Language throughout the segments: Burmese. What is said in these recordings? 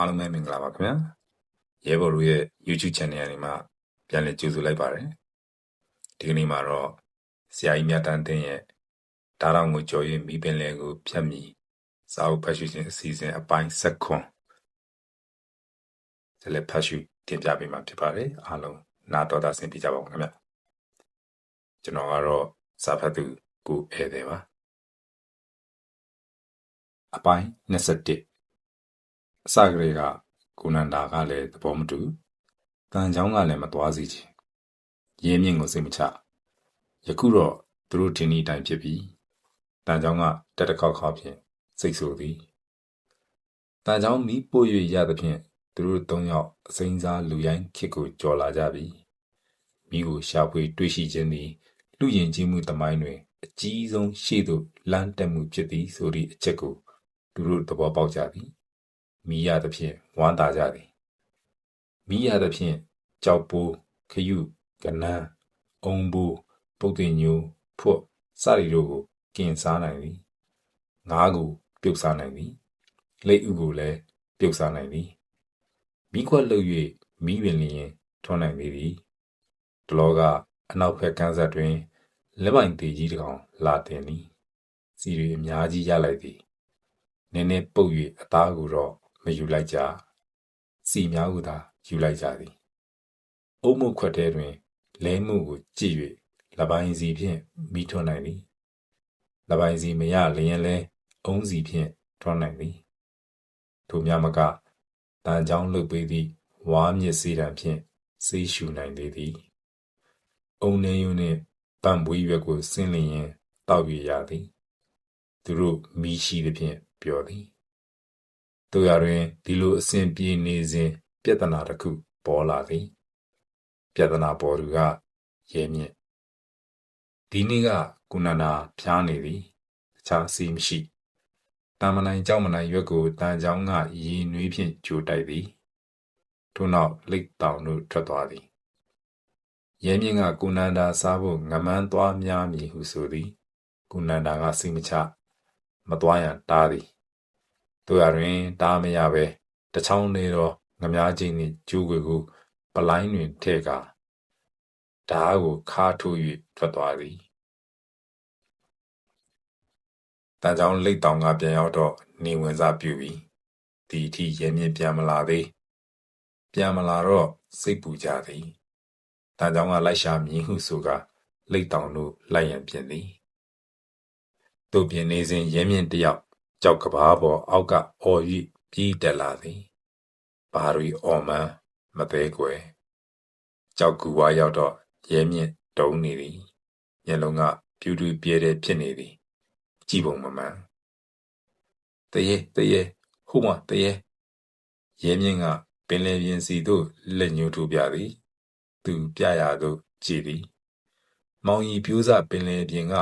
အားလုံးပဲမင်္ဂလာပါခင်ဗျာရဲဘော်တို့ရဲ့ YouTube channel ကနေမှပြန်လည်ကြိုဆိုလိုက်ပါတယ်ဒီကနေ့မှာတော့ဆရာကြီးမြတ်တန်းတင်ရဲ့ဒါတော်ကိုကြော်ရင်မိပင်လေကိုဖြတ်မိစာအုပ်ဖတ်ရှုခြင်းအစီအစဉ်အပိုင်းဆက်ခွန်ဆက်လက်ဖတ်ရှုတင်ပြပေးမှာဖြစ်ပါတယ်အားလုံးနားတော်တာဆင်ပြကြပါဦးခင်ဗျာကျွန်တော်ကတော့စာဖတ်သူကိုဧည့်သည်ပါအပိုင်း21 အစကလေးကကိုနန္ဒာကလည်းသဘောမတူတန်ချောင်းကလည်းမသွားစီချင်ရင်းမြင့်ကိုစိတ်မချယခုတော့သူတို့ထင်ဤတိုင်ဖြစ်ပြီးတန်ချောင်းကတက်တခေါက်ခေါက်ဖြင့်စိတ်ဆိုသည်တန်ချောင်းမီးပို့၍ရသဖြင့်သူတို့သုံးယောက်အစိမ်းစားလူရိုင်းခစ်ကိုကြော်လာကြပြီမိကိုရှာဖွေတွေ့ရှိခြင်းသည်လူရင်ကြီးမှုတမိုင်းတွင်အကြီးဆုံးရှေ့သို့လမ်းတက်မှုဖြစ်သည်ဆိုသည့်အချက်ကိုသူတို့သဘောပေါက်ကြသည် မိရသဖြင့်ဝမ်းသာကြသည်မိရသဖြင့်ကြောက်ပိုးခရုကနန်းအုံဘိုးပုတ်တင်ညိုဖွတ်စရီတို့ကိုကင်စားနိုင်သည်ငါးကိုပြုတ်စားနိုင်သည်လိတ်ဥကိုလည်းပြုတ်စားနိုင်သည်မိခွက်လှုပ်၍မိပင်လျင်ထွန်းနိုင်သေးသည်တလောကအနောက်ဘက်ကန်းဆက်တွင်လက်ပိုင်သေးကြီးတစ်ကောင်လာတင်သည်စီရီအများကြီးရလိုက်သည်နည်းနည်းပုတ်၍အသားကိုတော့ မယူလိုက်ကြစီများကိုသာယူလိုက်ကြသည်အုံမုတ်ခွက်ထဲတွင်လဲမှုကိုကြည့်၍လပိုင်းစီဖြင့်မိထွန်းနိုင်သည်လပိုင်းစီမရလျင်လဲအုံးစီဖြင့်ထွန်းနိုင်သည်ထိုများမကတန်ချောင်းလှုပ်ပေးသည့်ဝါမြစ်စီတံဖြင့်ဆေးရှူနိုင်သေးသည်အုံနေယုံနှင့်ပန့်ပွေးရွက်ကိုဆင်းလျင်တောက်ရရသည် သူတို့မိရှိသည်ဖြင့်ပြောသည် တို့ရတွင်ဒီလိုအစဉ်ပြေနေစဉ်ပြဿနာတစ်ခုပေါ်လာသည်ပြဿနာပေါ်သူကရဲမြင့်ဒီနေ့ကကုဏနာဖျားနေသည်တခြားစီမရှိတမနိုင်ကြောက်မနိုင်ရွက်ကိုတန်ချောင်းကရေနွေးဖြင့်ကြိုတိုက်သည်ထို့နောက်လိတ်တောင်တို့ထွက်သွားသည်ရဲမြင့်ကကုဏန္ဒာစားဖို့ငမန်းသွားများမည်ဟုဆိုသည်ကုဏန္ဒာကစိတ်မချမသွားရန်တားသည် တို့ရတွင်တားမရပဲတချောင်းနေတော့ငမားချင်းနှင့်ကျိုးွယ်ကိုပလိုင်းတွင်ထဲ့ကာဓားကိုခါထိုး၍ထွက်သွားသည်တန်ချောင်းလိတ်တောင်ကပြန်ရောက်တော့နေဝင်စားပြူပြီးဒီအထိရဲမြင့်ပြန်မလာသေးပြန်မလာတော့စိတ်ပူကြသည်တန်ချောင်းကလိုက်ရှာမြည်ဟုဆိုကလိတ်တောင်တို့လိုက်ရန်ပြင်သည်တို့ပြင်နေစဉ်ရဲမြင့်တယောက် ကြောက်ကဘာပေါ်အောက်ကအော်၍ပြေးတက်လာသည်ဘာရီအော်မန်မသေးကွယ်ကြောက်ကူဝါရောက်တော့ရဲမြင့်တုံးနေသည်မျက်လုံးကပြူးတူးပြဲတဲ့ဖြစ်နေသည်ကြည့်ပုံမမှန်တရေတရေဟိုမတရေရဲမြင့်ကပင်လယ်ပြင်စီသို့လက်ညှိုးထိုးပြသည် သူပြရာသို့ကြည့်သည် မောင်ရီပြိုးစပင်လယ်ပြင်က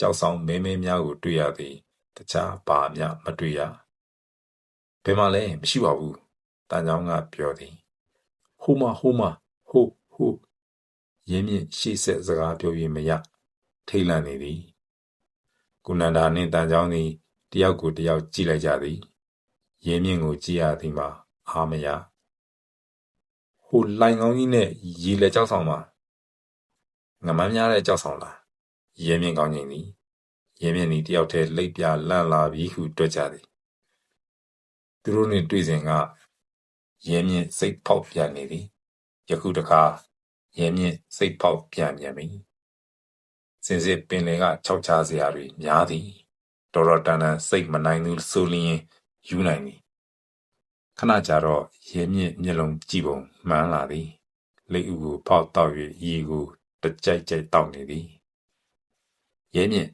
ကြောက်ဆောင်မဲမဲများကိုတွေ့ရသည် တခြားဘာမျှမတွေ့ရဘယ်မှာလဲမရှိပါဘူးတန်ချောင်းကပြောသည်ဟိုမဟိုမဟိုဟိုရင်းမြင့်ရှေ့ဆက်စကားပြော၍မရထိတ်လန့်နေသည်ကုဏန္ဒာနှင့်တန်ချောင်းသည်တယောက်ကိုတယောက်ကြည့်လိုက်ကြသည်ရင်းမြင့်ကိုကြည့်ရသည်မှာအားမရဟိုလိုင်ကောင်းကြီးနဲ့ရေလက်ကြောက်ဆောင်မှာငမန်းများတဲ့ကြောက်ဆောင်လားရင်းမြင့်ကောင်းကြီးသည် ရင်းမြင့်သည်တယောက်တည်းလိပ်ပြလန့်လာပြီဟုတွက်ကြသည်သူတို့နှင့်တွေ့စဉ်ကရဲမြင့်စိတ်ဖောက်ပြန်နေသည်ယခုတခါရဲမြင့်စိတ်ဖောက်ပြန်ပြန်ပြီစင်စစ်ပင်လယ်ကခြောက်ချစရာတွေများသည်တော်တော်တန်တန်စိတ်မနိုင်သူဆိုလျင်ယူနိုင်သည်ခဏကြာတော့ရဲမြင့်မျက်လုံးကြည့်ပုံမှန်းလာသည်လိတ်ဥကိုဖောက်တော့၍ရေကိုတကြိုက်ကြိုက်တောက်နေသည်ရဲမြင့်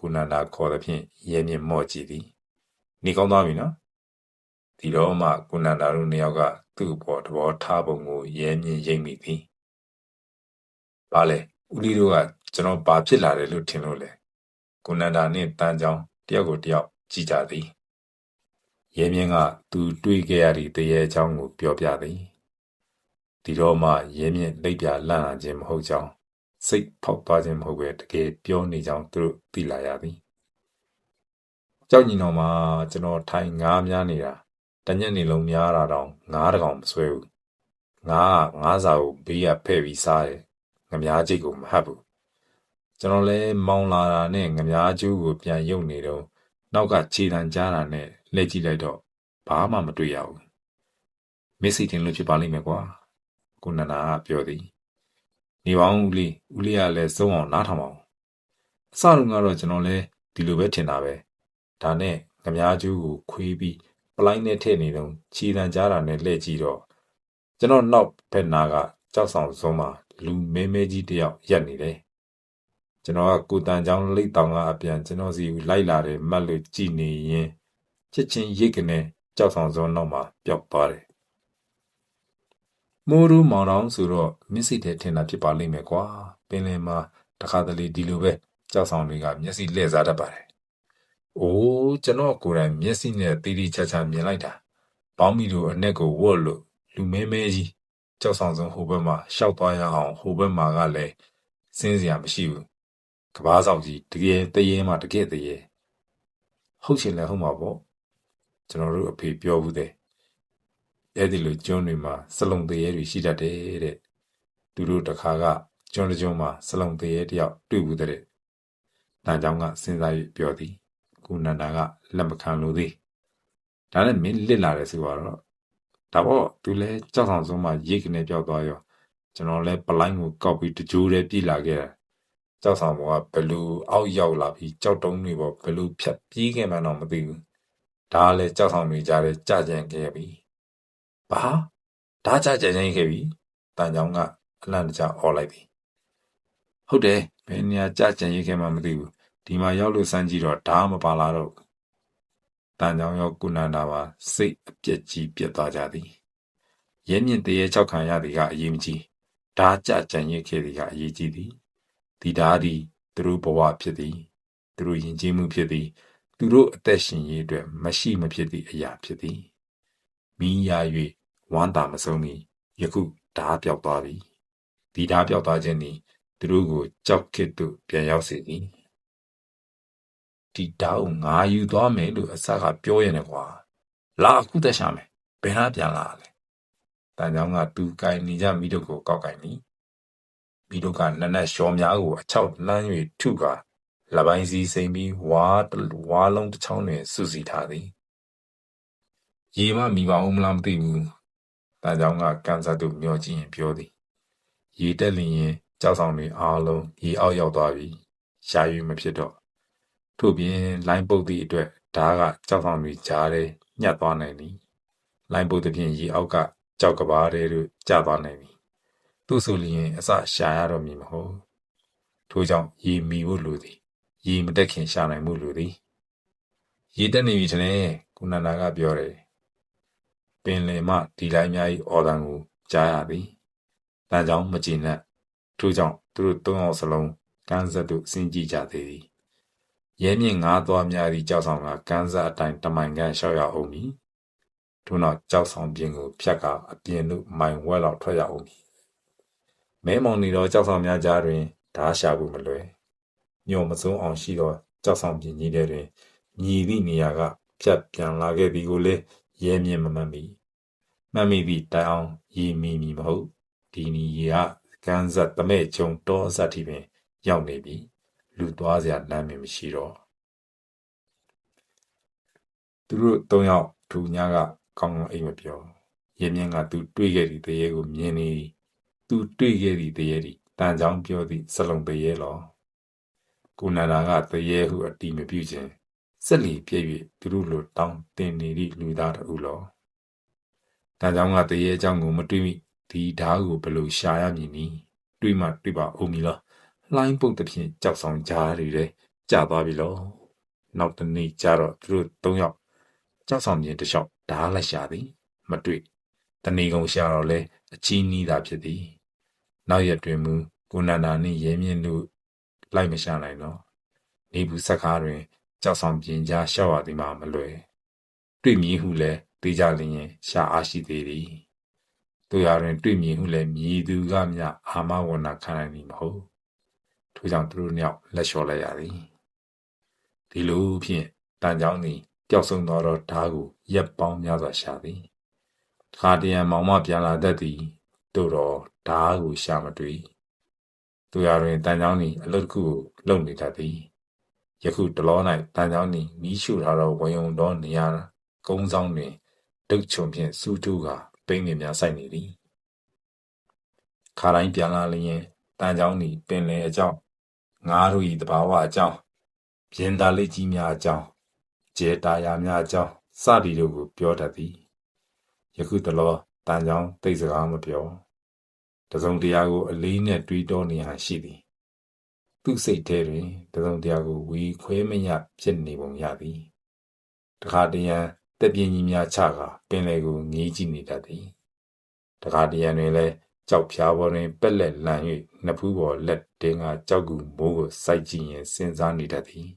ကုဏန္ဒာခေါ်သဖြင့်ရဲမြင့်မော့ကြည့်သည်နေကောင်းသွားပြီနော်ဒီတော့မှကုဏန္ဒာတို့နှစ်ယောက်ကသူ့ဘောသဘောထားပုံကိုရဲမြင့်ရိပ်မိသည်။ဘာလဲဦးလေးတို့ကကျွန်တော်ဘာဖြစ်လာတယ်လို့ထင်လို့လဲ။ကုဏန္ဒာနှင့်တန်ချောင်းတယောက်ကိုတယောက်ကြည့်ကြသည်။ရဲမြင့်ကသူတွေးခဲ့ရသည့်တရေချောင်းကိုပြောပြသည်။ဒီတော့မှရဲမြင့်လက်ပြလန့်လာခြင်းမဟုတ်ကြောင်း စိတ်ဖောက်သွားခြင်းမဟုတ်ပဲတကယ်ပြောနေကြောင်းသူတို့သိလာရသည်။ကြောက်ညီတော်မှာကျွန်တော်ထိုင်ငားများနေတာတညက်နေလုံးများတာတောင်ငားတကောင်မဆွဲဘူးငါကငါးစာကိုဘေးကဖဲ့ပြီးစားတယ်ငမားချိတ်ကိုမဟတ်ဘူးကျွန်တော်လဲမောင်းလာတာနဲ့ငမားကျိုးကိုပြန်ယုတ်နေတော့နောက်ကခြေတံကြားတာနဲ့လှည့်ကြည့်လိုက်တော့ဘာမှမတွေ့ရဘူးမစ်စီတင်လို့ဖြစ်ပါလိမ့်မယ်ကွာကိုနန္ဒာကပြောသည် နေပါဦးဦးလေးဦးလေးကလည်းစုံအောင်နားထောင်ပါအောင်အစတုန်းကတော့ကျွန်တော်လဲဒီလိုပဲထင်တာပဲဒါနဲ့ငမားကျိုးကိုခွေးပြီးပလိုင်းနဲ့ထည့်နေတော့ခြေတံကြားတာနဲ့လှည့်ကြည့်တော့ကျွန်တော်နောက်ဘက်နာကကြောက်ဆောင်စုံးမှာလူမဲမဲကြီးတယောက်ရက်နေတယ်ကျွန်တော်ကကိုတန်ချောင်းလိတ်တောင်ကအပြန်ကျွန်တော်စီလိုက်လာတယ်မှတ်လို့ကြည်နေရင်ချက်ချင်းရိတ်ကနေကြောက်ဆောင်စုံးနောက်မှာပျောက်သွားတယ် မိုးရူးမောင်တော်ဆိုတော့မျက်စိထဲထင်တာဖြစ်ပါလိမ့်မယ်ကွာပင်လယ်မှာတခါတလေဒီလိုပဲကြောက်ဆောင်တွေကမျက်စိလှည့်စားတတ်ပါတယ်။အိုးကျွန်တော်ကိုယ်တိုင်မျက်စိနဲ့တီးတီးချာချာမြင်လိုက်တာ။ပေါင်းမီတို့အနက်ကိုဝတ်လို့လူမဲမဲကြီးကြောက်ဆောင်ဆုံးဟိုဘက်မှာရှောက်သွားရအောင်ဟိုဘက်မှာကလည်းစင်းစရာမရှိဘူး။ကဘာဆောင်ကြီးတကယ်တရေမှတကယ်တရေဟုတ်ချင်လည်းဟုတ်မှာပေါ့။ကျွန်တော်တို့အဖေပြောဘူးတဲ့။ အဲ့ဒီလိုကျွန်းတွေမှာစလုံတရေတွေရှိတတ်တယ်တဲ့။သူတို့တခါကကျွန်းတစ်ကျွန်းမှာစလုံတရေတယောက်တွေ့ဘူးတဲ့။တန်ကြောင်ကစဉ်းစား၍ပြောသည်။ကုနန္ဒာကလက်မခံလို့သည်။ဒါနဲ့မင်းလစ်လာတယ်ဆိုတော့ဒါပေါ့သူလဲကြောက်ဆောင်ဆုံးမှရိတ်ကနေပြောက်သွားရောကျွန်တော်လဲပလိုင်းကိုကောက်ပြီးတကြိုးတည်းပြေးလာခဲ့တာကြောက်ဆောင်ဘောကဘလူအောက်ရောက်လာပြီးကြောက်တုံးတွေပေါ်ဘလူဖြတ်ပြေးခဲ့မှန်းတော့မသိဘူးဒါလဲကြောက်ဆောင်တွေကြားထဲကြကြံခဲ့ပြီ ဘာဒါကြကြံကြံခဲ့ပြီတန်ချောင်းကအလန့်တကြားអော်လိုက်သည်ဟုတ်တယ်ဘယ်နေရာကြကြံရိတ်ခဲ့မှမသိဘူးဒီမှာရောက်လို့စမ်းကြည့်တော့ဒါမပါလာတော့တန်ချောင်းရောကုဏန္ဒာပါစိတ်အပြက်ကြီးပြက်သွားကြသည်ရဲမြင့်တရေ၆ခံရသည်ကအရေးမကြီးဓာကြကြံရစ်ခဲ့သည်ကအရေးကြီးသည်ဒီဓာသည်သူတို့ဘဝဖြစ်သည်သူတို့ယဉ်ကျေးမှုဖြစ်သည် သူတို့အသက်ရှင်ရေးအတွက်မရှိမဖြစ်သည့်အရာဖြစ်သည်မိရ၍ ဝမ်းသာမဆုံးမီယခုဓာပြောက်သွားပြီဒီဓာပြောက်သွားခြင်းသည်သူတို့ကိုကြောက်ခစ်သို့ပြန်ရောက်စေသည်ဒီတောက်ငါယူသွားမယ်လို့အစကပြောရင်လည်းကွာလာအခုသက်ရှာမယ်ဘယ်ဟာပြန်လာလဲတန်ချောင်းကသူကင်နေကြမိတို့ကိုကောက်ကင်နီမိတို့ကနက်နက်ရှော်များကိုအချောက်လှမ်း၍ထုကလပိုင်းစည်းစိမ်ပြီးဝါဝါလုံးတစ်ချောင်းတွင်စုစည်းထားသည်ရေမမိပါဦးမလားမသိဘူး တန်ချောင်းကကန်ဆတ်တို့မျောကြည့်ရင်ပြောသည်ရေတက်လျင်ကြောက်ဆောင်တွေအားလုံးရေအောက်ရောက်သွားပြီရှားရွေးမဖြစ်တော့ထို့ပြင်လိုင်းပုတ်သည့်အတွက်ဓားကကြောက်ဆောင်တွေကြားထဲညှပ်သွားနိုင်သည်လိုင်းပုတ်သဖြင့်ရေအောက်ကကြောက်ကဘာတွေတို့ကျသွားနိုင်သည်သူ့ဆိုလျင်အစရှာရတော့မည်မဟုတ်ထို့ကြောင့်ရေမီဖို့လိုသည်ရေမတက်ခင်ရှာနိုင်မှုလိုသည်ရေတက်နေပြီထင်တယ်ကုနန္ဒာကပြောတယ် ပင်လယ်မှဒီလိုက်များ၏အော်တန်ကိုကြားရသည်ဒါကြောင့်မကြည်နပ်ထို့ကြောင့်သူတို့သုံးအောင်စလုံးကန်းဆက်တို့စဉ်းကြည့်ကြသေးသည်ရဲမြင့်ငါးသွားများသည့်ကြောက်ဆောင်ကကန်းစားအတိုင်းတမိုင်ခန့်လျှောက်ရအောင်မည်ထို့နောက်ကြောက်ဆောင်ပြင်ကိုဖြတ်ကအပြင်သို့မိုင်ဝက်လောက်ထွက်ရအောင်မည်မဲမောင်နေသောကြောက်ဆောင်များကြားတွင်ဓားရှာဖို့မလွယ်ညော်မစုံအောင်ရှိသောကြောက်ဆောင်ပြင်ကြီးထဲတွင်မြည်သည့်နေရာကဖြတ်ပြန်လာခဲ့သည်ကိုလည်းရဲမြင့်မမှတ်မိ မှတ်မိသည့်တိုင်အောင်ရည်မီမီမဟုတ်ဒီနီရေကကန်းဆက်တမဲ့ချုံတောအဆက်ထိပင် ရောက်နေပြီလူသွားစရာလမ်းမမရှိတော့သူတို့၃ယောက်ထူညာကကောင်းကောင်းအိမ်မပြောရင်းမြန်းကသူတွေ့ခဲ့သည့်တရေကိုမြင်နေသူတွေ့ခဲ့သည့်တရေသည်တန်ချောင်းပြောသည့်စလုံးတရေလောကိုနန္ဒာကတရေဟုအတိမပြုခြင်းစက်လီပြည့်၍သူတို့လိုတောင်းတင်နေသည့်လူသားတို့လော တန်ချောင်းကတရေအကြောင်းကိုမတွေးမိဒီဓာတ်ကိုဘယ်လိုရှာရမည်နည်းတွေးမှတွေးပါဦးမည်လားလှိုင်းပုတ်သဖြင့်ကြောက်ဆောင်ကြားတွေတဲ့ကြာသွားပြီလောနောက်တနေ့ကျတော့သူတို့၃ယောက်ကြောက်ဆောင်ပြင်တစ်လျှောက်ဓားလိုက်ရှာသည် မတွေ့တဏီကုံရှာတော့လဲအချီးနီးတာဖြစ်သည် နောက်ရက်တွင်မူကိုနန္ဒာနှင့်ရဲမြင့်တို့လိုက်မရှာနိုင်တော့နေဘူးဆက်ကားတွင်ကြောက်ဆောင်ပြင်ကြားရှောက်ရသည်မှာမလွယ်တွေ့မြည်ဟုလဲ တေးကြလျင်ရှာအားရှိသေးသည်တို့ရတွင်တွေ့မြင်ဟုလဲမြည်သူကမြအာမဝနာခံနိုင်မည်မဟုတ်ထို့ကြောင့်သူတို့နှစ်ယောက်လက်လျှော်လိုက်ရသည်ဒီလိုဖြင့်တန်ကြောင်းသည်ပျောက်ဆုံးသွားသောဓာတ်ကိုရက်ပေါင်းများစွာရှာသည်တခါတရံမောင်မပြန်လာတတ်သည်တို့တော့ဓာတ်ကိုရှာမတွေ့သူရတွင်တန်ချောင်းသည်အလုတ်တစ်ခုကိုလုံနေတတ်သည်ယခုတလော၌တန်ချောင်းသည်မီးရှို့ထားသောဝယုံသောနေရာကုန်းဆောင်တွင် ဒုတ်ချုံဖြင့်စူးတူးကာပိန်းငယ်များစိုက်နေသည်ခါတိုင်းပြန်လာလျင်တန်ချောင်းသည်ပင်လယ်အကြောင်းငါးတို့၏တဘာဝအကြောင်းပြင်းသားလေးကြီးများအကြောင်းကျဲတာယာများအကြောင်းစသည်တို့ကိုပြောတတ်သည်ယခုတလောတန်ချောင်းတိတ်စကားမပြောတစုံတရာကိုအလေးနဲ့တွေးတောနေဟန်ရှိသည်သူ့စိတ်ထဲတွင်တစုံတရာကိုဝီခွဲမရဖြစ်နေပုံရသည်တခါတရံ တက်ပြင်းကြီးများချကာပင်လယ်ကိုငေးကြည့်နေတတ်သည်တခါတရံတွင်လည်းကြောက်ဖြားပေါ်တွင်ပက်လက်လန်၍နှစ်ဖူးပေါ်လက်တင်းကကြောက်ကူမိုးကိုစိုက်ကြည့်ရင်စဉ်းစားနေတတ်သည်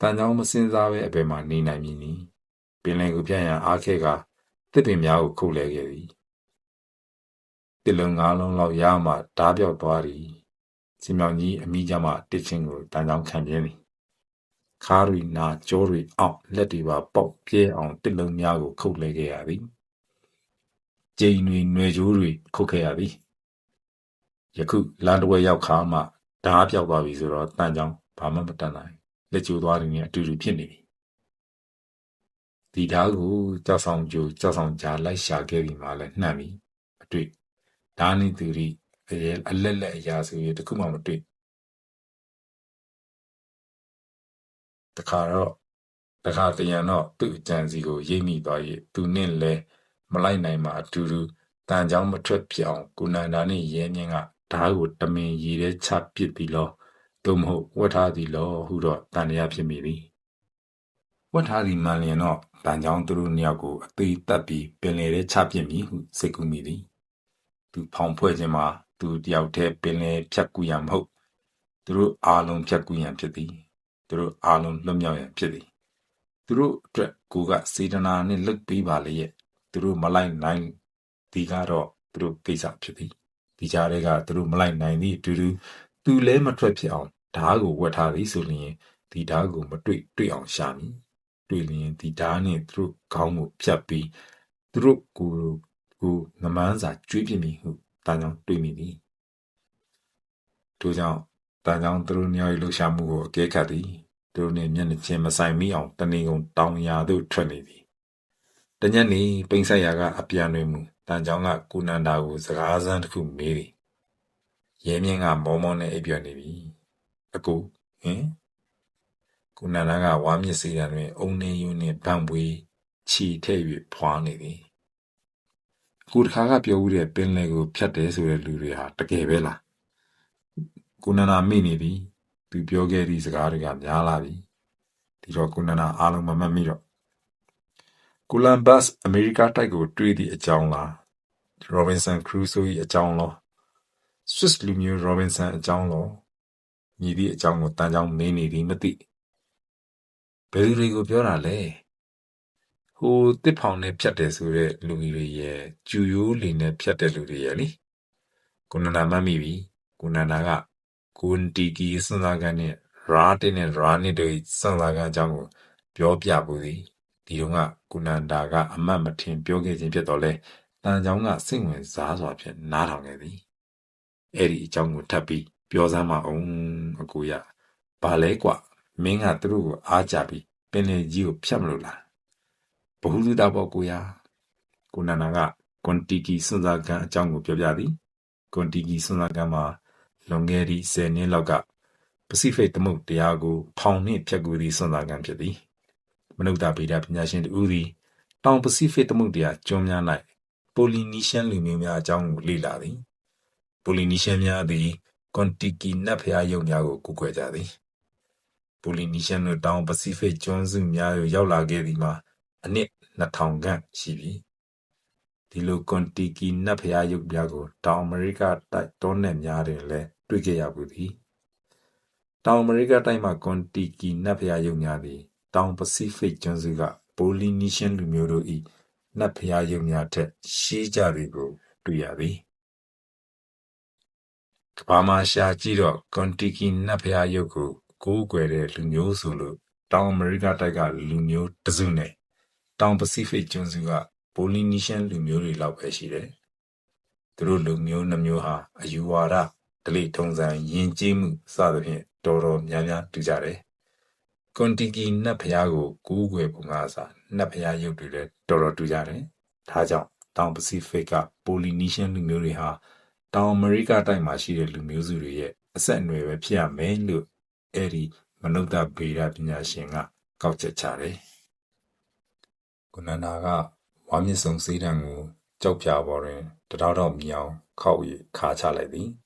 တန်ကြောင်မစဉ်းစားပဲအပေမှာနေနိုင်မည်နီပင်လယ်ကိုပြန့်ရန်အားခဲကတစ်ပင်များကိုခုတ်လဲခဲ့သည်တစ်လုံးငါးလုံးလောက်ရမှဓားပြောက်သွားသည်စင်မြောင်ကြီးအမိကြမှတစ်ချင်းကိုတန်ကြောင်ခံပြင်းသည် ခါးရီနာကြောရီအောင်လက်တွေပါပေါက်ပြဲအောင်တစ်လုံးများကိုခုတ်လဲခဲ့ရသည်ကျိန်တွေຫນွေကြိုးတွေခုတ်ခဲ့ရသည်ယခုလမ်းတစ်ဝက်ရောက်ခါမှဓားပြောက်သွားပြီဆိုတော့တန်ကြောင်ဘာမှမတတ်နိုင်လက်ကျိုးသွားတယ်နဲ့အတူတူဖြစ်နေပြီဒီဓာတ်ကိုကြောက်ဆောင်ကြိုကြောက်ဆောင်ကြားလိုက်ရှာခဲ့ပြီးမှလည်းနှံ့ပြီအတွေ့ဓာနိသူရိအရဲ့အလက်လက်အရာဆိုရတခုမှမတွေ့ တခါတော့တခါတရံတော့သူ့အကြံစီကိုရိပ်မိသွား၍သူနဲ့လဲမလိုက်နိုင်မှအတူတူတန်ချောင်းမထွက်ပြအောင်ကုနန္ဒာနှင့်ရဲမြင့်ကဓာတ်ကိုတမင်ရည်တဲ့ချပစ်သည်လောသို့မဟုတ်ဝတ်ထားသည်လောဟုတော့တန်တရားဖြစ်မိသည်ဝတ်ထားသည်မှန်လျင်တော့တန်ချောင်းသူတို့နှစ်ယောက်ကိုအသေးတက်ပြီးပင်လေတဲ့ချပစ်မိဟုစိတ်ကူးမိသည်သူဖောင်ဖွဲ့ခြင်းမှာသူတယောက်တည်းပင်လေဖြတ်ကူရန်မဟုတ်သူတို့အားလုံးဖြတ်ကူရန်ဖြစ်သည် သူတို့အားလုံးလွတ်မြောက်ရန်ဖြစ်သည်သူတို့အတွက်ကိုကစေတနာနှင့်လွတ်ပေးပါလေရဲ့သူတို့မလိုက်နိုင်ဒီကတော့သူတို့ကိစ္စဖြစ်သည်ဒီကြားတွေကသူတို့မလိုက်နိုင်သည့်အတူတူသူလည်းမထွက်ဖြစ်အောင်ဓားကိုဝတ်ထားသည်ဆိုလျင်ဒီဓားကိုမတွေ့တွေ့အောင်ရှာမည်တွေ့လျင်ဒီဓားနှင့်သူတို့ခေါင်းကိုဖြတ်ပြီးသူတို့ကိုယ်ကိုငမန်းစာကျွေးပြမည်ဟုတန်ကြောင်တွေးမိသည်ထို့ကြောင့် တန်ကြောင်သူတို့ညောင်လှူရှာမှုကိုအကဲခတ်သည်သူတို့နှင့်မျက်နှာချင်းမဆိုင်မိအောင်တနေကုန်တောင်ရာသို့ထွက်နေသည်တညက်နေပိန်ဆက်ရာကအပြန်တွင်မူတန်ကြောင်ကကုနန္ဒာကိုစကားစမ်းတစ်ခုမေးသည်ရဲမြင့်ကမောမောနဲ့အိပ်ပျော်နေပြီအကူဟင်ကုနန္ဒာကဝါမျက်စိရံတွင် အုံနေယူနှင့်ဗန့်ပွေးခြီထည့်၍ဖွာနေသည်အခုတခါကပြောဦးတဲ့ပင်လယ်ကိုဖြတ်တယ်ဆိုတဲ့လူတွေဟာတကယ်ပဲလား ကုနန္ဒာမိနေပြီသူပြောခဲ့သည့်စကားတွေကများလာပြီဒီတော့ကုနန္ဒာအားလုံးမမှတ်မိတော့ကိုလမ်ဘတ်အမေရိကတိုက်ကိုတွေးသည့်အကြောင်းလားရောဘင်ဆန်ခရူဆို၏အကြောင်းလော Swiss လူမျိုး Robinson အကြောင်းလောညီသည့်အကြောင်းကိုတန်ကြောင်းမင်းနေသည်မသိဘယ်သူတွေကိုပြောတာလဲဟိုတစ်ဖောင်နဲ့ဖြတ်တယ်ဆိုတဲ့လူကြီးတွေရဲ့ကျူရိုးလီနဲ့ဖြတ်တဲ့လူတွေရဲ့လीကိုနန္ဒာမတ်မိပြီကိုနန္ဒာက ကွန်တီကီစွန်သာကန်နဲ့ရာတင်းနဲ့ရာနစ်တို့စွန်သာကန်အကြောင်းကို ပြောပြပူသည် ဒီတော့ကကုနန္ဒာကအမတ်မထင် ပြောခဲ့ခြင်း ဖြစ်တော့လဲတန်ကြောင်ကစိတ်ဝင်စားစွာဖြင့် နားထောင်ခဲ့သည် အဲ့ဒီအကြောင်းကို ထပ်ပြီး ပြောစမ်းမအောင်အကူရဘာလဲကွ မင်းက သူတို့ကို အားကြပြီး ပင်လယ်ကြီးကို ဖြတ်မလို့လားဘ ഹു လူတာပေါ့ ကိုရကိုနန္ဒာကကွန်တီကီစွန်သာကန်အကြောင်းကို ပြောပြသည်ကွန်တီကီစွန်သာကန်မှာ လွန်ခဲ့သည့်10နှစ်လောက်က ပစိဖိတ်သမုဒ္ဒရာကိုဖောင်နှင့်ဖြတ်ကူသည့်စွန်သာကန်ဖြစ်သည်မနုဿဗေဒပညာရှင်တဦးသည်တောင်ပစိဖိတ်သမုဒ္ဒရာကျွန်းများ၌ပိုလီနီရှန်လူမျိုးများအကြောင်းကိုလေ့လာသည်ပိုလီနီရှန်များသည်ကွန်တီကီနတ်ဖျားရုပ်များကိုကူးကွယ်ကြသည်ပိုလီနီရှန်တို့တောင်ပစိဖိတ်ကျွန်းစုများကိုရောက်လာခဲ့သည်မှာအနှစ်2000ခန့်ရှိပြီဒီလိုကွန်တီကီနတ်ဖျားရုပ်များကိုတောင်အမေရိကတိုက်တောနယ်များတွင်လည်း တွေ့ခဲ့ရဘူးသည်တောင်အမေရိကတိုက်မှကွန်တီကီနတ်ဖျားရုပ်များသည် တောင်ပစိဖိတ်ကျွန်းစုကပိုလီနီရှင်းလူမျိုးတို့၏နတ်ဘုရားရုပ်များထက်ရှေးကြသည်ကိုတွေ့ရသည်။ကမ္ဘာမှာရှာကြည့်တော့ကွန်တီကီနတ်ဘုရားရုပ်ကိုကိုးကွယ်တဲ့လူမျိုးဆိုလို့တတောင်အမေရိကတိုက်ကလူမျိုးတစုနဲ့တောင်ပစိဖိတ်ကျွန်းစုကပိုလီနီးရှားလူမျိုးတွေလောက်ပဲရှိတယ်။သူတို့လူမျိုးနှမျိုးဟာအယူဝါဒ ဓလေ့ထုံးစံယဉ်ကျေးမှုစသဖြင့်တော်တော်များများတူကြတယ်။ကွန်တီကီနတ်ဖျားကိုကူးကွယ်ပုံကအစားနတ်ဖျားရုပ်တွေလည်းတော်တော်တူကြတယ်။ဒါကြောင့်တောင်ပစိဖိတ်ကပိုလီနီးရှားလူမျိုးတွေဟာတောင်အမေရိကတိုက်မှာရှိတဲ့လူမျိုးစုတွေရဲ့အဆက်အနွယ်ပဲဖြစ်ရမယ်လို့အဲ့ဒီမနုဿဗေဒပညာရှင်ကကောက်ချက်ချတယ်။ကုဏနာကဝါမျက်စုံစေးတံကိုကြောက်ပြပေါ်တွင်တထောက်ထောက်မြအောင်ခောက်၍ခါချလိုက်သည်။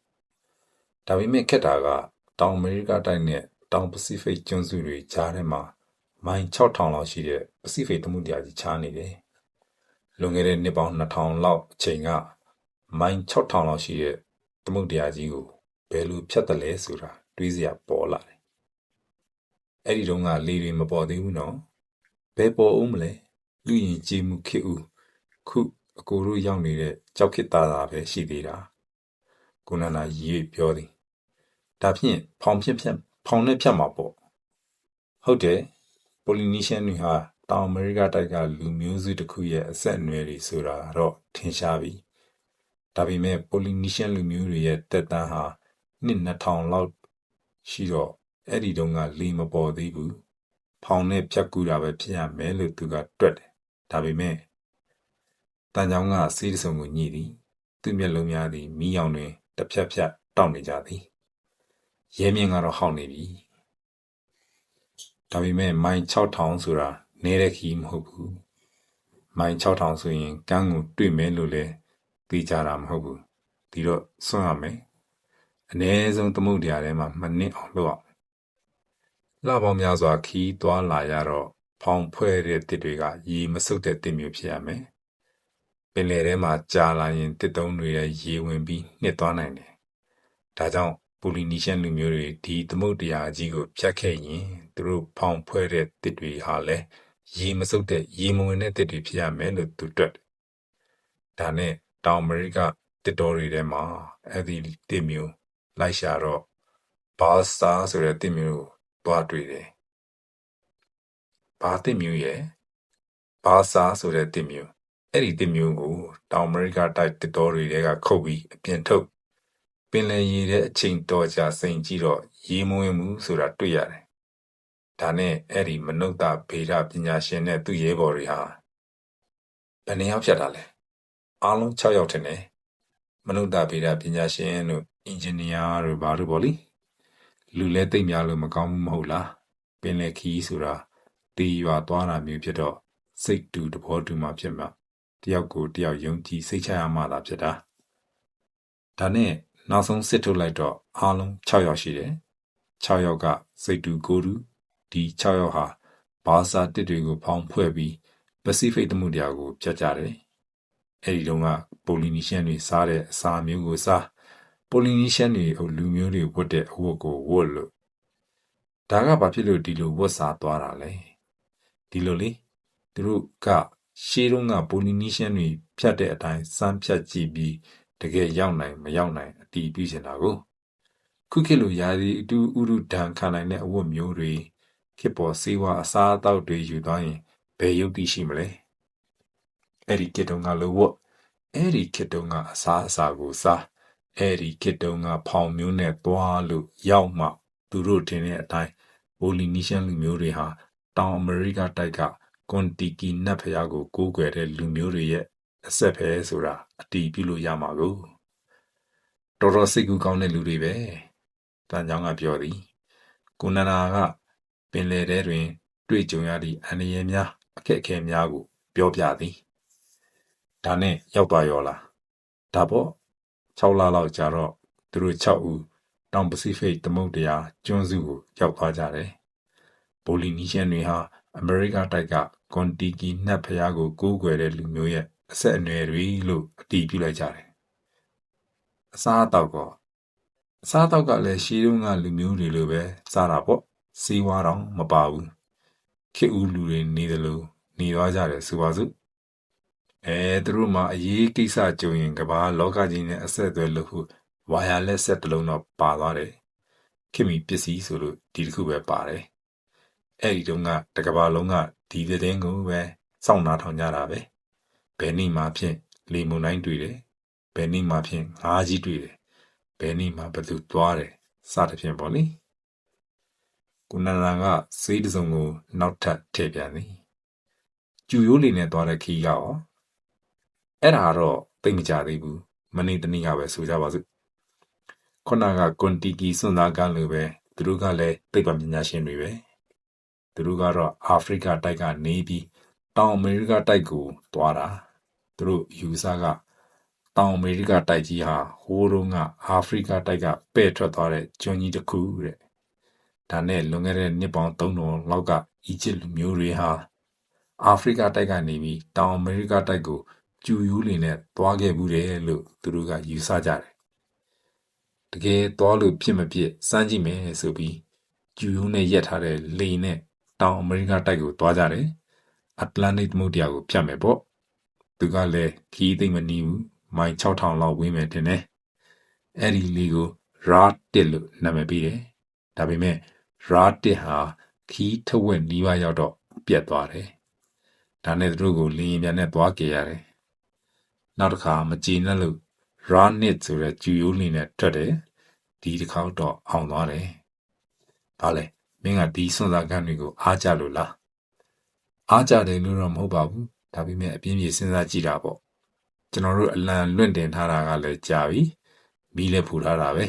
ဒါပေမဲ့ခက်တာကတောင်အမေရိကတိုက်နဲ့တောင်ပစိဖိတ်ကျွန်းစုတွေကြားထဲမှာမိုင်6000လောက်ရှိတဲ့ပစိဖိတ်သမုဒ္ဒရာကြီးခြားနေတယ်။လွန်ခဲ့တဲ့နှစ်ပေါင်း2000လောက်အချိန်ကမိုင်6000လောက်ရှိတဲ့သမုဒ္ဒရာကြီးကိုဘယ်လိုဖြတ်တယ်လဲဆိုတာတွေးစရာပေါ်လာတယ်။အဲ့ဒီတုန်းကလေတွေမပေါ်သေးဘူးနော်။ဘယ်ပေါ်ဦးမလဲ။လူရင်ကြည်မှုခေဦးခုအကိုတို့ရောက်နေတဲ့ကြောက်ခစ်သားသားပဲရှိသေးတာ။ကိုနန္ဒာရီ၍ပြောသည်။ ဒါဖြင့်ဖောင်ဖြင့်ဖြတ်ဖောင်နဲ့ဖြတ်မှာပေါ့။ဟုတ်တယ်။ပိုလီနီးရှားတွေဟာတောင်အမေရိကတိုက်ကလူမျိုးစုတစ်ခုရဲ့အဆက်အနွယ်တွေဆိုတာတော့ထင်ရှားပြီ။ဒါပေမဲ့ပိုလီနီးရှားလူမျိုးတွေရဲ့တက်တန်းဟာနှစ်2000လောက်ရှိတော့အဲ့ဒီတုန်းကလေမပေါ်သေးဘူး။ဖောင်နဲ့ဖြတ်ကူတာပဲဖြစ်ရမယ်လို့သူကတွက်တယ်။ဒါပေမဲ့တန်ချောင်းကစေးတစုံကိုညှိသည်။သူ့မျက်လုံးများသည်မီးရောင်တွင်တစ်ဖြတ်ဖြတ်တောက်နေကြသည်။ ရဲမြင့်ကတော့ဟောက်နေပြီ။ဒါပေမဲ့မိုင်6000ဆိုတာနဲတဲ့ခီးမဟုတ်ဘူး။မိုင်6000ဆိုရင်ကန်းကိုတွေ့မယ်လို့လည်းသိကြတာမဟုတ်ဘူး။ဒီတော့စွန့်ရမယ်။အ ਨੇ ဆုံးသမုဒ္ဒရာထဲမှာမနစ်အောင်လုပ်အောင်။လှပေါင်းများစွာခီးသွားလာရတော့ဖောင်ဖွဲ့တဲ့တစ်တွေကရေမစုပ်တဲ့တစ်မျိုးဖြစ်ရမယ်။ပင်လယ်ထဲမှာကြာလာရင်တစ်တုံးတွေရဲ့ရေဝင်ပြီးနှစ်သွားနိုင်တယ်။ဒါကြောင့် ပိုလီနီးရှားလူမျိုးတွေဒီသမုဒ္ဒရာကြီးကိုဖြတ်ခဲ့ရင်သူတို့ဖောင်ဖွဲ့တဲ့တစ်တွေဟာလည်းရေမစုပ်တဲ့ရေမဝင်တဲ့တစ်တွေဖြစ်ရမယ်လို့သူတွက်တယ်။ဒါနဲ့တောင်အမေရိကတစ်တော်တွေထဲမှာအဲ့ဒီတစ်မျိုးလိုက်ရှာတော့ဘာစတာဆိုတဲ့တစ်မျိုးကိုတွားတွေ့တယ်။ဘာတစ်မျိုးရဲ့ဘာစာဆိုတဲ့တစ်မျိုးအဲ့ဒီတစ်မျိုးကိုတောင်အမေရိကတိုက်တစ်တော်တွေထဲကခုတ်ပြီးအပြင်ထုတ် ပင်လယ်ရေထဲအချိန်တော်ကြာစိန်ကြည့်တော့ရေမဝင်ဘူးဆိုတာတွေ့ရတယ်။ဒါနဲ့အဲ့ဒီမနုဿဗေဒပညာရှင်နဲ့သူ့ရဲဘော်တွေဟာဘယ်နှယောက်ဖြတ်တာလဲ။အားလုံး6ယောက်ထင်တယ်။မနုဿဗေဒပညာရှင်တို့အင်ဂျင်နီယာတို့ဘာလို့ပေါ့လေ။လူလဲသိမ့်များလို့မကောင်းဘူးမဟုတ်လား။ပင်လယ်ခီးဆိုတာတေးရွာသွားတာမျိုးဖြစ်တော့စိတ်တူတဘောတူမှဖြစ်မှာတယောက်ကိုတယောက်ယုံကြည်စိတ်ချရမှသာဖြစ်တာ။ဒါနဲ့ နောက်ဆုံးစစ်ထုတ်လိုက်တော့အားလုံး6ယောက်ရှိတယ်။6ယောက်ကစိတ်တူကိုတူဒီ6ယောက်ဟာဘာသာတစ်တွေကိုဖောင်ဖွဲ့ပြီးပစိဖိတ်သမုဒ္ဒရာကိုဖြတ်ကြတယ်။အဲဒီတုန်းကပိုလီနီးရှားတွေစားတဲ့အစာမျိုးကိုစားပိုလီနီးရှားတွေအုပ်လူမျိုးတွေဝတ်တဲ့အဝတ်ကိုဝတ်လို့ဒါကဘာဖြစ်လို့ဒီလိုဝတ်စားသွားတာလဲဒီလိုလေသူတို့ကရှေးတုန်းကပိုလီနီးရှားတွေဖြတ်တဲ့အတိုင်းစမ်းဖြတ်ကြည့်ပြီး တကယ်ရောက်နိုင်မရောက်နိုင်အတီးပြုချင်တာကိုခုခေတ်လိုယာဒီအတူဥရုဒဏ်ခံနိုင်တဲ့အဝတ်မျိုးတွေခေတ်ပေါ်စေဝါအစားအသောက်တွေယူသွားရင်ဘယ်ယုတ်တိရှိမလဲအဲ့ဒီခေတ်တုန်းကလိုဝတ်အဲ့ဒီခေတ်တုန်းကအစားအစာကိုစားအဲ့ဒီခေတ်တုန်းကဖောင်မျိုးနဲ့သွားလို့ရောက်မှသူတို့ထင်တဲ့အတိုင်းပိုလီနီးရှားလူမျိုးတွေဟာတောင်အမေရိကတိုက်ကကွန်တီကီနတ်ဖျားကိုကိုးကွယ်တဲ့လူမျိုးတွေရဲ့ အဆက်ပဲဆိုတာအတီးပြုလို့ရမှာကိုတော်တော်စိတ်ကူးကောင်းတဲ့လူတွေပဲတန်ချောင်းကပြောသည်ကိုနန္ဒာကပင်လယ်ထဲတွင် တွေ့ကြုံရသည့်အန္တရာယ်များအခက်အခဲများကို ပြောပြသည်ဒါနဲ့ရောက်သွားရောလားဒါပေါ့6လလောက်ကြာတော့သူတို့6ဦးတောင်ပစိဖိတ်သမုဒ္ဒရာကျွန်းစုကိုရောက်သွားကြတယ်ပိုလီနီးရှားတွေဟာအမေရိကတိုက်ကကွန်တီကီနတ်ဖျားကိုကိုးကွယ်တဲ့လူမျိုးရဲ့ အဆက်အနွယ်တွေလို့အတည်ပြုလိုက်ကြတယ်။အစားအသောက်ကောအစားအသောက်ကလည်းရှီးတုန်းကလူမျိုးတွေလိုပဲစားတာပေါ့။စီးဝါတော့မပါဘူး။ခေဦးလူတွေနေတယ်လို့နေသွားကြတယ်ဆိုပါစို့။အဲသူတို့မှအရေးကိစ္စကြုံရင်ကဘာလောကကြီးနဲ့အဆက်အသွယ်လုပ်ဖို့ဝါယာလက်ဆက်တစ်လုံးတော့ပါသွားတယ်။ခင်မီပစ္စည်းဆိုလို့ဒီတစ်ခုပဲပါတယ်။အဲ့ဒီတုန်းကတကဘာလုံးကဒီသတင်းကိုပဲစောင့်နာထောင်ကြတာပဲ ဘယ်နေ့မှဖြင့်လေမုန်တိုင်းတွေ့တယ်ဘယ်နေ့မှဖြင့်ငါးကြီးတွေ့တယ်ဘယ်နေ့မှဘသူသွားတယ်စသဖြင့်ပေါ့လေကုနန္ဒာကစေးတစ်စုံကိုနောက်ထပ်ထည့်ပြန်သည်ကျူရိုးလေးနဲ့သွားတဲ့ခီးကရောအဲ့ဒါတော့သိမ့်မကြသေးဘူးမနေ့တနေ့ကပဲဆိုကြပါစို့ခုနကကွန်တီကီစွန်သားကလိုပဲသူတို့ကလည်းသိပ္ပံပညာရှင်တွေပဲသူတို့ကတော့အာဖရိကတိုက်ကနေပြီးတောင်အမေရိကတိုက်ကိုသွားတာ သူတို့ယူဆကတောင်အမေရိကတိုက်ကြီးဟာဟိုးတုန်းကအာဖရိကတိုက်ကပဲ့ထွက်သွားတဲ့ကျွန်းကြီးတစ်ခုတဲ့ဒါနဲ့လွန်ခဲ့တဲ့နှစ်ပေါင်း3000လောက်ကအီဂျစ်လူမျိုးတွေဟာအာဖရိကတိုက်ကနေပြီးတောင်အမေရိကတိုက်ကိုကျူယူးလင်နဲ့သွားခဲ့ဘူးတယ်လို့သူတို့ကယူဆကြတယ်တကယ်သွားလို့ဖြစ်မဖြစ်စမ်းကြည့်မယ်ဆိုပြီးကျူယူးနဲ့ရက်ထားတဲ့လေနဲ့တောင်အမေရိကတိုက်ကိုသွားကြတယ်အတ္တလန္တိတ်သမုဒ္ဒရာကိုဖြတ်မယ်ပေါ့ သူကလည်းခီးသိမ့်မနီးဘူးမိုင်6000လောက်ဝေးမယ်တင်တယ်အဲ့ဒီလေကို RAT လို့နာမည်ပေးတယ်ဒါပေမဲ့ RAT ဟာခီးထဝက်နီးပါးရောက်တော့ပြတ်သွားတယ်ဒါနဲ့သူတို့ကိုလင်းရင်ပြန်နဲ့သွားကြရတယ်နောက်တစ်ခါမကြည်နဲ့လို့ Ranit ဆိုတဲ့ကျူရိုးလင်းနဲ့ထွက်တယ်ဒီတစ်ခေါက်တော့အောင်သွားတယ်ဘာလဲမင်းကဒီစွန့်စားကန်းတွေကိုအားကြလို့လားအားကြတယ်လို့တော့မဟုတ်ပါဘူး ဒါပေမဲ့အပြင်းပြေစဉ်းစားကြည့်တာပေါ့ကျွန်တော်တို့အလံလွင့်တင်ထားတာကလည်းကြာပြီမီးလည်းဖူထားတာပဲ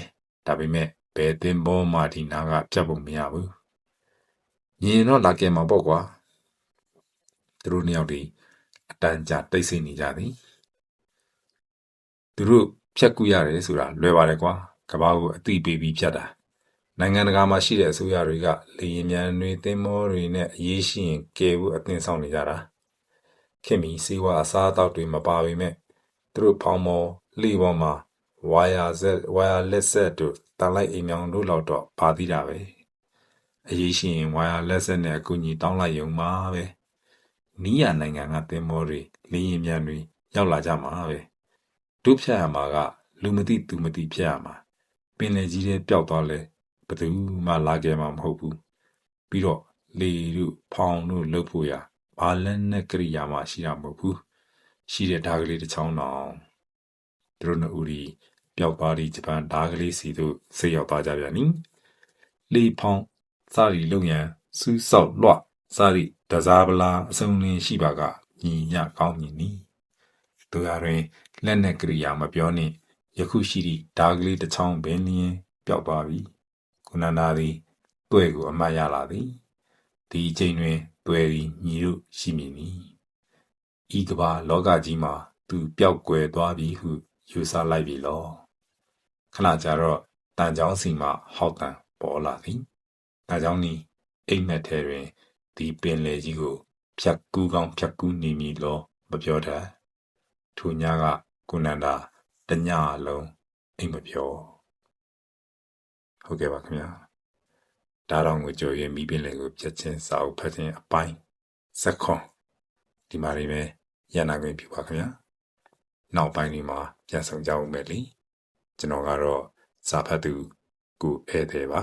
ဒါပေမဲ့ဘယ်သင်္ဘောမှဒီနာကပြတ်ဖို့မရဘူးမြင်တော့လာခဲ့မှာပေါ့ကွာသူတို့နှစ်ယောက်ဒီအတန်ကြာတိတ်ဆိတ်နေကြသည်သူတို့ဖြတ်ကူရတယ်ဆိုတာလွယ်ပါတယ်ကွာကဘာကိုအတိပေးပြီးဖြတ်တာနိုင်ငံတကာမှာရှိတဲ့အစိုးရတွေကလေရင်မြန်တွေသင်္ဘောတွေနဲ့အရေးရှိရင်ကယ်ဖို့အသင်းဆောင်နေကြတာ ခင်မီစေဝါအစားအသောက်တွေမပါပေမဲ့သူတို့ဖောင်းမော်လှေပေါ်မှာဝါယာဆက်ဝါယာလက်ဆက်တို့တန်လိုက်အိမ်မြောင်တို့လောက်တော့ပါသေးတာပဲအရေးရှိရင်ဝါယာလက်ဆက်နဲ့အကူကြီးတောင်းလိုက်ရုံပါပဲနီးရနိုင်ငံကသင်္ဘောတွေလေရင်မြန်တွေရောက်လာကြမှာပဲတို့ဖြတ်ရမှာကလူမသိသူမသိဖြတ်ရမှာပင်လယ်ကြီးထဲပျောက်သွားလဲဘယ်သူမှလာခဲ့မှာမဟုတ်ဘူးပြီးတော့လေတို့ဖောင်တို့လှုပ်ဖို့ရ ဘာလက်နဲ့ကရိယာမှရှိတာမဟုတ်ဘူးရှိတဲ့ဓာတ်ကလေးတစ်ချောင်းတောင်သူတို့နှစ်ဦးဒီပျောက်သွားသည့်ဂျပန်ဓာတ်ကလေးစီတို့ဆေးရောက်သွားကြပြန်နီလေဖောင်စာရီလုံရန်စူးဆောက်လွှစာရီတစားပလာအစုံလင်းရှိပါကညီညကောင်းမြင်နီသူရတွင်လက်နဲ့ကရိယာမပြောနှင့်ယခုရှိသည့်ဓာတ်ကလေးတစ်ချောင်းပင်လျင်ပျောက်သွားပြီကုဏနာသည်တွေ့ကိုအမှတ်ရလာသည် ဒီအချိန်တွင်တွေ့သည်ညီတို့ရှိမည်နီဤကဘာလောကကြီးမှာ သူပျောက်ကွယ်သွားပြီဟုယူဆလိုက်ပြီလောခဏကြာတော့တန်ချောင်းစီမှဟောက်တန်ပေါ်လာသည်တန်ချောင်းနီအိမ်မက်ထဲတွင်ဒီပင်လေကြီးကို ဖြတ်ကူးကောင်းဖြတ်ကူးနေမည်လောမပြောတတ်ထိုညကကုဏန္ဒာတညလုံးအိမ်မပြောဟုတ်ကဲ့ပါခင်ဗျာ ဒါတော့ငွေကြော်ရဲ့မိပင်လေကိုပြတ်ချင်းစာအုပ်ဖတ်ခြင်းအပိုင်းစက်ခွန်ဒီမှာနေပဲရန်နာခွင့်ပြုပါခင်ဗျာနောက်ပိုင်းဒီမှာပြန်ဆောင်ကြအောင်မယ်လीကျွန်တော်ကတော့စာဖတ်သူကိုဧည့်သည်ပါ